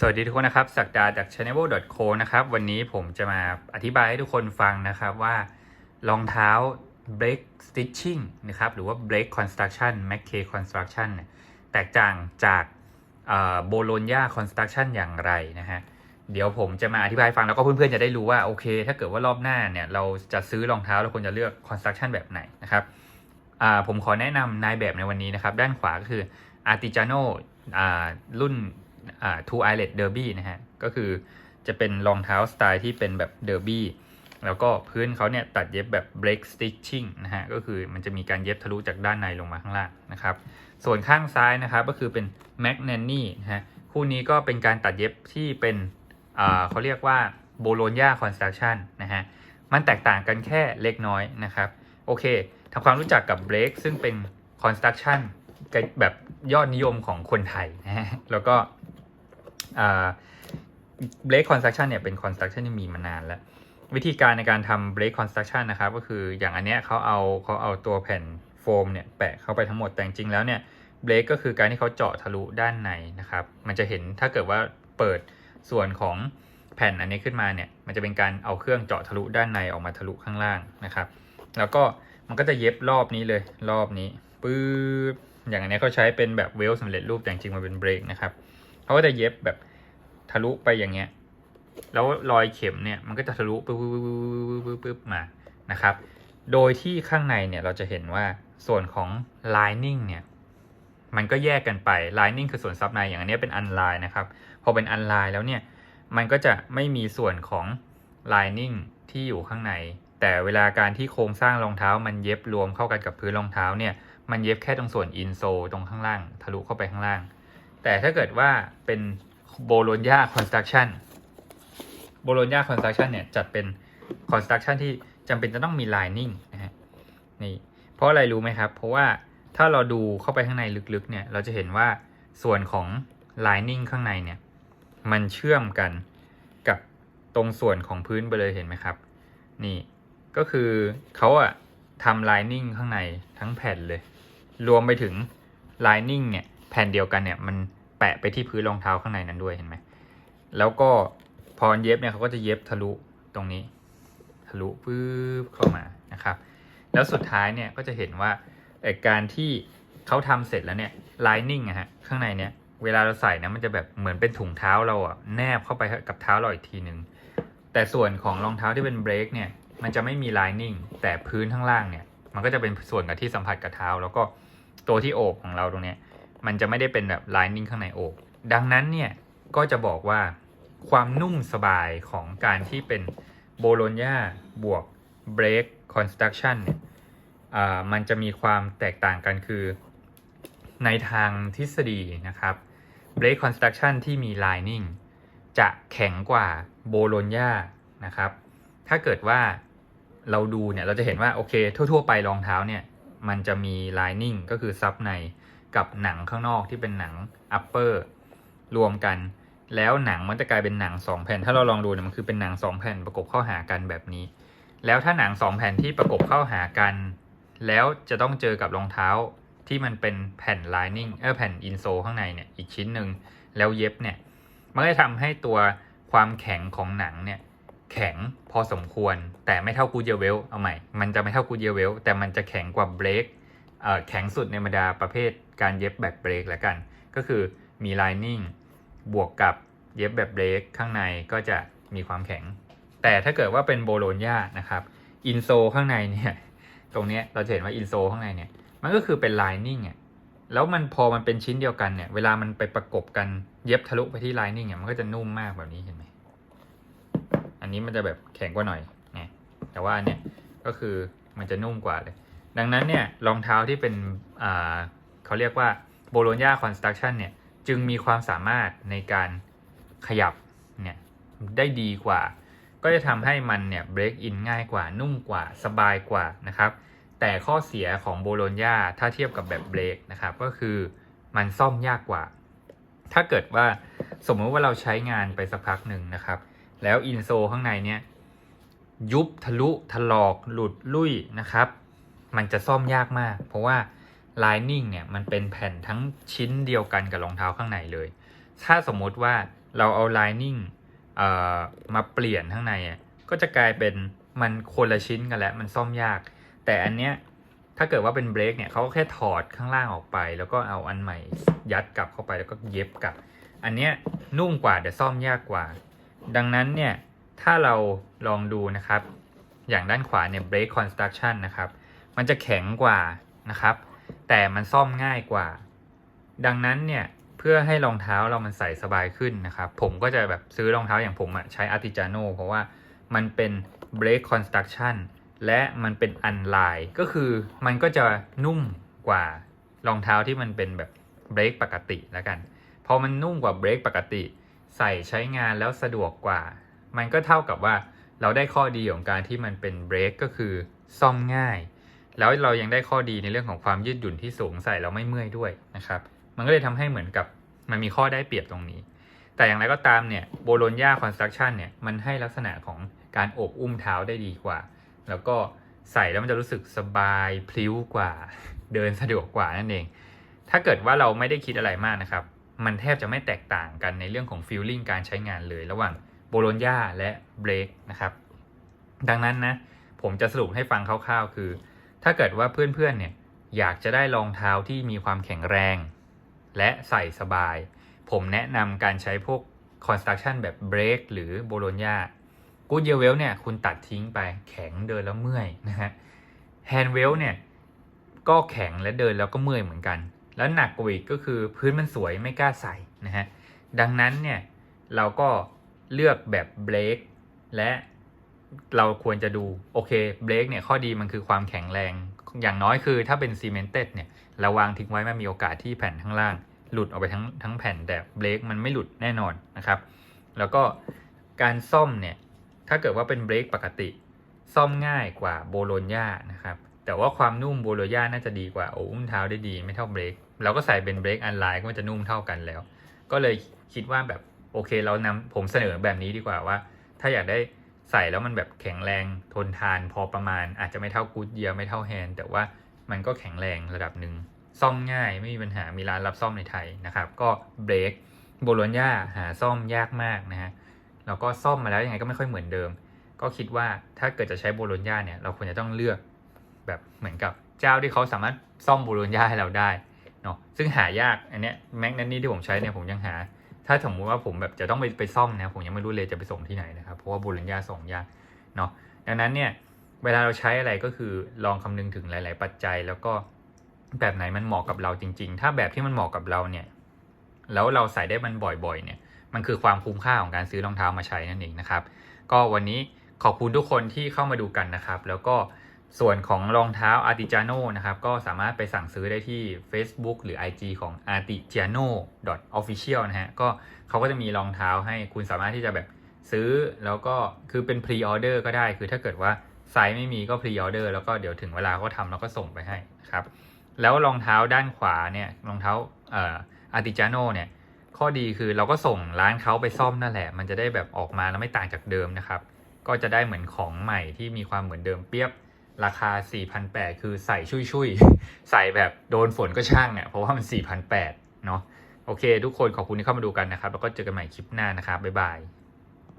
สวัสดีทุกคนนะครับสักดาจาก channel.co นะครับ วันนี้ผมจะมาอธิบายให้ทุกคนฟังนะครับว่ารองเท้า break stitching นะครับหรือว่า break construction mac k construction แตกต่างจากโบโลญญา construction อย่างไรนะฮะเดี๋ยวผมจะมาอธิบายฟังแล้วก็เพื่อนๆจะได้รู้ว่าโอเค ถ้าเกิดว่ารอบหน้าเนี่ยเราจะซื้อรองเท้าเราควรจะเลือก construction แบบไหนนะครับอ่าผมขอแนะนำนายแบบในวันนี้นะครับ ด้านขวาก็คือ Artigiano รุ่น อ่ารุ่นอ่า two eyelet derby นะฮะ ก็คือจะเป็นรองเท้าสไตล์ที่เป็นแบบ derby แล้วก็พื้นเขาเนี่ยตัดเย็บแบบ break stitching นะฮะ ก็คือมันจะมีการเย็บทะลุจากด้านในลงมาข้างล่างนะครับ ส่วนข้างซ้ายนะครับก็คือเป็น m a g n a n n y นะฮะ คู่นี้ก็เป็นการตัดเย็บที่เป็นอ่าเขาเรียกว่า Bologna construction นะฮะ มันแตกต่างกันแค่เล็กน้อยนะครับ โอเคทำความรู้จักกับ break ซึ่งเป็น construction แบบยอดนิยมของคนไทยนะฮะ แล้วก็ เบรกคอนสตรั c ชันเนี่ยเป็นคอนสตรั c ชันที่มีมานานแล้ว วิธีการในการทำเบรกคอนสตรั c ชันนะครับก็คืออย่างอันเนี้ยเขาเอาเขาเอาตัวแผ่นโฟมเนี่ยแปะเข้าไปทั้งหมดแต่จริงแล้วเนี่ยเบรกก็คือการที่เขาเจาะทะลุด้านในนะครับ มันจะเห็นถ้าเกิดว่าเปิดส่วนของแผ่นอันนี้ขึ้นมาเนี่ยมันจะเป็นการเอาเครื่องเจาะทะลุด้านในออกมาทะลุข้างล่างนะครับ แล้วก็มันก็จะเย็บรอบนี้เลยรอบนี้ปื๊บอย่างอันนี้เขาใช้เป็นแบบเวลสำเร็จรูปแต่จริงมันเป็นเบรกนะครับ เขาก็จะเย็บแบบทะลุไปอย่างเงี้ย แล้วรอยเข็มเนี่ยมันก็จะทะลุปึ๊บปึ๊บปึ๊บปึ๊บมานะครับ โดยที่ข้างในเนี่ยเราจะเห็นว่าส่วนของ lining เนี่ยมันก็แยกกันไป lining คือส่วนซับในอย่างอันนี้เป็น unline นะครับ พอเป็น unline แล้วเนี่ยมันก็จะไม่มีส่วนของ lining ที่อยู่ข้างใน แต่เวลาการที่โครงสร้างรองเท้า มันเย็บรวมเข้ากันกับพื้นรองเท้าเนี่ยมันเย็บแค่ตรงส่วน insole ตรงข้างล่าง ทะลุเข้าไปข้างล่าง แต่ถ้าเกิดว่าเป็นโบโลญญาคอนสตรั c ชั่นโบโลญญาคอนสตรั c ชั่นเนี่ยจัดเป็นคอนสตรั c ชั่นที่จำเป็นจะต้องมี lining นะฮะนี่เพราะอะไรรู้ไหมครับ เพราะว่าถ้าเราดูเข้าไปข้างในลึกๆเนี่ยเราจะเห็นว่าส่วนของ lining ข้างในเนี่ยมันเชื่อมกันกับตรงส่วนของพื้นไปเลยเห็นไหมครับ นี่ก็คือเขาอะทำ lining ข้างในทั้งแผ่นเลย รวมไปถึง lining เนี่ยแผ่นเดียวกันเนี่ยมัน แปะไปที่พื้นรองเท้าข้างในนั้นด้วยเห็นไหมแล้วก็พอเย็บเนี่ยเขาก็จะเย็บทะลุตรงนี้ ทะลุปึ๊บเข้ามานะครับ แล้วสุดท้ายเนี่ยก็จะเห็นว่าไอการที่เขาทำเสร็จแล้วเนี่ย lining อะฮะข้างในเนี่ยเวลาเราใส่นะมันจะแบบเหมือนเป็นถุงเท้าเราอะแนบเข้าไปกับเท้าเราอีกทีหนึ่งแต่ส่วนของรองเท้าที่เป็นเบรกเนี่ยมันจะไม่มี lining แต่พื้นข้างล่างเนี่ย มันก็จะเป็นส่วนกับที่สัมผัสกับเท้า แล้วก็ตัวที่โอบของเราตรงเนี้ย มันจะไม่ได้เป็นแบบ lining ข้างในอก ดังนั้นเนี่ยก็จะบอกว่าความนุ่มสบายของการที่เป็นโบโลญญาบวก break construction เนี่ยมันจะมีความแตกต่างกันคือในทางทฤษฎีนะครับ break construction ที่มี lining จะแข็งกว่าโบโลญญานะครับ ถ้าเกิดว่าเราดูเนี่ยเราจะเห็นว่าโอเคทั่ว ๆ ไปรองเท้าเนี่ยมันจะมี lining ก็คือซับใน กับหนังข้างนอกที่เป็นหนัง upper รวมกัน แล้วหนังมันจะกลายเป็นหนัง2แผ่น ถ้าเราลองดูเนี่ยมันคือเป็นหนัง2แผ่นประกบเข้าหากันแบบนี้ แล้วถ้าหนัง2แผ่นที่ประกบเข้าหากัน แล้วจะต้องเจอกับรองเท้าที่มันเป็นแผ่น lining เออแผ่น insole ข้างในเนี่ยอีกชิ้นหนึ่งแล้วเย็บเนี่ยมันก็จะทำให้ตัวความแข็งของหนังเนี่ยแข็งพอสมควร แต่ไม่เท่ากูเยเวลเอาใหม่ มันจะไม่เท่ากูเยเวลแต่มันจะแข็งกว่าเบรกแข็งสุดในบรรดาประเภท การเย็บแบบเบรกแล้วกัน ก็คือมี lining บวกกับเย็บแบบเบรกข้างในก็จะมีความแข็ง แต่ถ้าเกิดว่าเป็นโบโลญญานะครับอินโซข้างในเนี่ยตรงนี้เราจะเห็นว่าอินโซข้างในเนี่ยมันก็คือเป็น lining อะแล้วมันพอมันเป็นชิ้นเดียวกันเนี่ยเวลามันไปประกบกันเย็บทะลุไปที่ lining เนี่ยมันก็จะนุ่มมากแบบนี้เห็นไหมอันนี้มันจะแบบแข็งกว่าหน่อยนี่ยแต่ว่าเนี้ยก็คือมันจะนุ่มกว่าเลย ดังนั้นเนี่ยรองเท้าที่เป็นอ่า เขาเรียกว่าโบโลญญาคอนสตรั c ชั่นเนี่ยจึงมีความสามารถในการขยับเนี่ยได้ดีกว่า ก็จะทำให้มันเนี่ยเบรกอินง่ายกว่านุ่มกว่าสบายกว่านะครับ แต่ข้อเสียของโบโลญญาถ้าเทียบกับแบบเบรกนะครับก็คือมันซ่อมยากกว่า ถ้าเกิดว่าสมมติว่าเราใช้งานไปสักพักหนึ่งนะครับ แล้วอินโซข้างในเนี่ยยุบทะลุถลอกหลุดลุ่ยนะครับ มันจะซ่อมยากมาก เพราะว่า lining เนี่ยมันเป็นแผ่นทั้งชิ้นเดียวกันกับรองเท้าข้างในเลย ถ้าสมมุติว่าเราเอา lining เอ่อมาเปลี่ยนข้างในอะก็จะกลายเป็นมันคนละชิ้นกันแล้วมันซ่อมยาก แต่อันเนี้ยถ้าเกิดว่าเป็นเบรกเนี่ยเขาก็แค่ถอดข้างล่างออกไป แล้วก็เอาอันใหม่ยัดกลับเข้าไปแล้วก็เย็บกลับ อันเนี้ยนุ่มกว่าแต่ซ่อมยากกว่า ดังนั้นเนี่ยถ้าเราลองดูนะครับ อย่างด้านขวาเนี่ย brake construction นะครับ มันจะแข็งกว่านะครับ แต่มันซ่อมง่ายกว่า ดังนั้นเนี่ยเพื่อให้รองเท้าเรามันใส่สบายขึ้นนะครับผมก็จะแบบซื้อรองเท้าอย่างผมอะใช้ Artigiano เพราะว่ามันเป็น brake construction และมันเป็นอันลายก็คือมันก็จะนุ่มกว่ารองเท้าที่มันเป็นแบบเบรกปกติแล้วกันพอมันนุ่มกว่าเบรกปกติ ใส่ใช้งานแล้วสะดวกกว่า มันก็เท่ากับว่าเราได้ข้อดีของการที่มันเป็นเบรกก็คือซ่อมง่าย แล้วเรายังได้ข้อดีในเรื่องของความยืดหยุ่นที่สูงใส่เราไม่เมื่อยด้วยนะครับ มันก็เลยทำให้เหมือนกับมันมีข้อได้เปรียบตรงนี้ แต่อย่างไรก็ตามเนี่ยโบโลญญาคอนสตรักชั่นเนี่ยมันให้ลักษณะของการโอบอุ้มเท้าได้ดีกว่า แล้วก็ใส่แล้วมันจะรู้สึกสบายพลิ้วกว่า เดินสะดวกกว่านั่นเอง ถ้าเกิดว่าเราไม่ได้คิดอะไรมากนะครับ มันแทบจะไม่แตกต่างกันในเรื่องของฟีลลิ่งการใช้งานเลยระหว่างโบโลญญาและเบรกนะครับ ดังนั้นนะผมจะสรุปให้ฟังคร่าวๆ คือ ถ้าเกิดว่าเพื่อนๆเนี่ยอยากจะได้รองเท้าที่มีความแข็งแรง และใส่สบาย ผมแนะนำการใช้พวก construction แบบเบรกหรือโบโลญญากูดเยเวลเนี่ยคุณตัดทิ้งไปแข็งเดินแล้วเมื่อยนะฮะแฮนด์เวลเนี่ยก็แข็งและเดินแล้วก็เมื่อยเหมือนกัน แล้วหนักกว่าอีกก็คือพื้นมันสวยไม่กล้าใส่นะฮะดังนั้นเนี่ยเราก็เลือกแบบเบรกและ เราควรจะดูโอเคเบรกเนี่ยข้อดีมันคือความแข็งแรง อย่างน้อยคือถ้าเป็นซีเมนเต็ดเนี่ยเราวางทิ้งไว้มันมีโอกาสที่แผ่นข้างล่าง หลุดออกไปทั้งทั้งแผ่นแต่เบรกมันไม่หลุดแน่นอนนะครับ แล้วก็การซ่อมเนี่ยถ้าเกิดว่าเป็นเบรกปกติ ซ่อมง่ายกว่าโบโลญญานะครับแต่ว่าความนุ่มโบโลญญาน่าจะดีกว่าโอ้อุ้มเท้าได้ดีไม่เท่าเบรกเราก็ใส่เป็นเบรกอันไลน์ก็มันจะนุ่มเท่ากันแล้ว ก็เลยคิดว่าแบบโอเคเรานำผมเสนอแบบนี้ดีกว่าว่า ถ้าอยากได้ ใส่แล้วมันแบบแข็งแรงทนทานพอประมาณ อาจจะไม่เท่ากูดเยียไม่เท่าแฮนแต่ว่ามันก็แข็งแรงระดับหนึ่งซ่อมง่ายไม่มีปัญหามีร้านรับซ่อมในไทยนะครับ ก็เบรกโบโลญญาหาซ่อมยากมากนะฮะแล้วก็ซ่อมมาแล้วยังไงก็ไม่ค่อยเหมือนเดิม ก็คิดว่าถ้าเกิดจะใช้โบโลญญาเนี่ยเราควรจะต้องเลือกแบบเหมือนกับเจ้าที่เขาสามารถซ่อมโบโลญญาให้เราได้เนาะซึ่งหายากอันเนี้ยแม็กนันนี่ที่ผมใช้เนี่ยผมยังหา ถ้าสมมุติว่าผมแบบจะต้องไปไปซ่อมนะผมยังไม่รู้เลยจะไปส่งที่ไหนนะครับ เพราะว่าโบโลญญาส่งยากเนาะดังนั้นเนี่ยเวลาเราใช้อะไรก็คือลองคำนึงถึงหลาย ๆ ปัจจัย แล้วก็แบบไหนมันเหมาะกับเราจริง ๆ ถ้าแบบที่มันเหมาะกับเราเนี่ย แล้วเราใส่ได้มันบ่อยๆ เนี่ย มันคือความคุ้มค่าของการซื้อรองเท้ามาใช้นั่นเองนะครับ ก็วันนี้ขอบคุณทุกคนที่เข้ามาดูกันนะครับ แล้วก็ ส่วนของรองเท้า Artigiano นะครับ ก็สามารถไปสั่งซื้อได้ที่ Facebook หรือ IG ของ artigiano official นะฮะ ก็เขาก็จะมีรองเท้าให้คุณสามารถที่จะแบบซื้อแล้วก็คือเป็น pre order ก็ได้ คือถ้าเกิดว่าไซส์ไม่มีก็ pre order แล้วก็เดี๋ยวถึงเวลาก็ทำแล้วก็ส่งไปให้นะครับ แล้วรองเท้าด้านขวาเนี่ยรองเท้าเอ่อ Artigiano เนี่ยข้อดีคือเราก็ส่งร้านเขาไปซ่อมนั่นแหละ มันจะได้แบบออกมาแล้วไม่ต่างจากเดิมนะครับ ก็จะได้เหมือนของใหม่ที่มีความเหมือนเดิมเปียบ ราคา 4,800 คือใส่ชุยๆใส่แบบโดนฝนก็ช่างเนี่ยเพราะว่ามัน 4,800 เนาะโอเค ทุกคนขอบคุณที่เข้ามาดูกันนะครับ แล้วก็เจอกันใหม่คลิปหน้านะครับ บ๊ายบาย